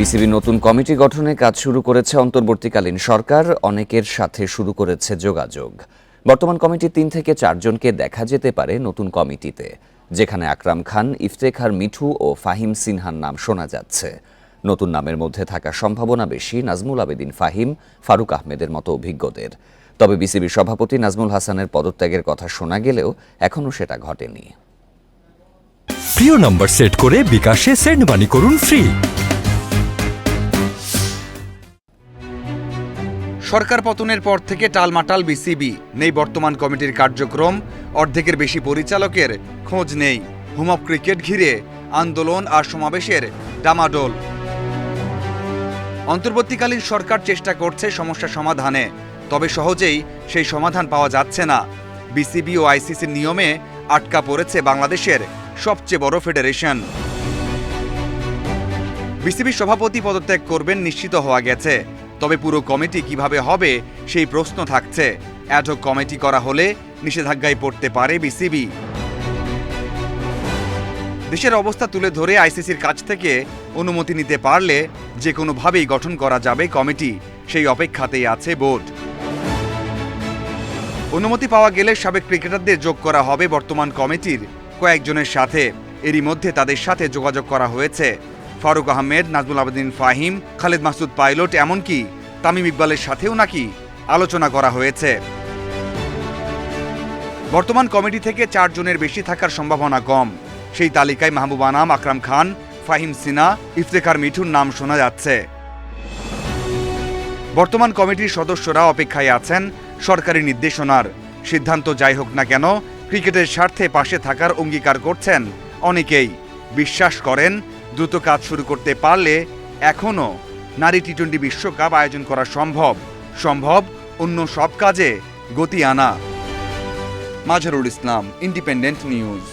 BCB নতুন committee গঠনে কাজ শুরু করেছে অন্তর্বর্তীকালীন সরকার, অনেকের সাথে শুরু করেছে যোগাযোগ। বর্তমান কমিটির তিন থেকে চারজনকে দেখা যেতে পারে নতুন কমিটিতে, যেখানে আকরাম খান, ইফতেখার মিঠু ও ফাহিম সিনহার নাম শোনা যাচ্ছে। নতুন নামের মধ্যে থাকা সম্ভাবনা বেশি নাজমুল আবেদিন ফাহিম, ফারুক আহমেদের মতো অভিজ্ঞদের। তবে বিসিবি সভাপতি নাজমুল হাসানের পদত্যাগের কথা শোনা গেলেও এখনও সেটা ঘটেনি। প্রিয় নম্বর সেট করে বিকাশে সেন্ড মানি করুন ফ্রি। সরকার পতনের পর থেকে টালমাটাল বিসিবি। নেই বর্তমান কমিটির কার্যক্রম, অর্ধেকের বেশি পরিচালকের খোঁজ নেই। হুমপ ক্রিকেট ঘিরে আন্দোলন আর সমাবেশের ডামাডোল। অন্তর্বর্তীকালীন সরকার চেষ্টা করছে সমস্যা সমাধানে, তবে সহজেই সেই সমাধান পাওয়া যাচ্ছে না। বিসিবি ও আইসিসির নিয়মে আটকা পড়েছে বাংলাদেশের সবচেয়ে বড় ফেডারেশন। বিসিবি সভাপতি পদত্যাগ করবেন নিশ্চিত হওয়া গেছে। তবে পুরো কমিটি কীভাবে হবে সেই প্রশ্ন থাকছে। অ্যাডহক কমিটি করা হলে নিষেধাজ্ঞায় পড়তে পারে বিসিবি। দেশের অবস্থা তুলে ধরে আইসিসির কাছ থেকে অনুমতি নিতে পারলে যে কোনোভাবেই গঠন করা যাবে কমিটি। সেই অপেক্ষাতেই আছে বোর্ড। অনুমতি পাওয়া গেলে সাবেক ক্রিকেটারদের যোগ করা হবে বর্তমান কমিটির কয়েকজনের সাথে। এরই মধ্যে তাদের সাথে যোগাযোগ করা হয়েছে। ফারুক আহমেদ, নাজমুল আবেদিন ফাহিম, খালেদ মাসুদ পাইলট, এমনকি তামিম ইকবালের সাথেও নাকি আলোচনা করা হয়েছে। বর্তমান কমিটি থেকে চারজনের বেশি থাকার সম্ভাবনা কম। সেই তালিকায় মাহবুব আনাম, আকরাম খান, ফাহিম সিনা ইফতেখার মিঠুর নাম শোনা যাচ্ছে। বর্তমান কমিটির সদস্যরা অপেক্ষায় আছেন সরকারি নির্দেশনার। সিদ্ধান্ত যাই হোক না কেন, ক্রিকেটের স্বার্থে পাশে থাকার অঙ্গীকার করছেন অনেকেই। বিশ্বাস করেন দ্রুত কাজ শুরু করতে পারলে এখনও নারী টি টোয়েন্টি বিশ্বকাপ আয়োজন করা সম্ভব। সম্ভব অন্য সব কাজে গতি আনা। মাঝারুল ইসলাম ইন্ডিপেন্ডেন্ট নিউজ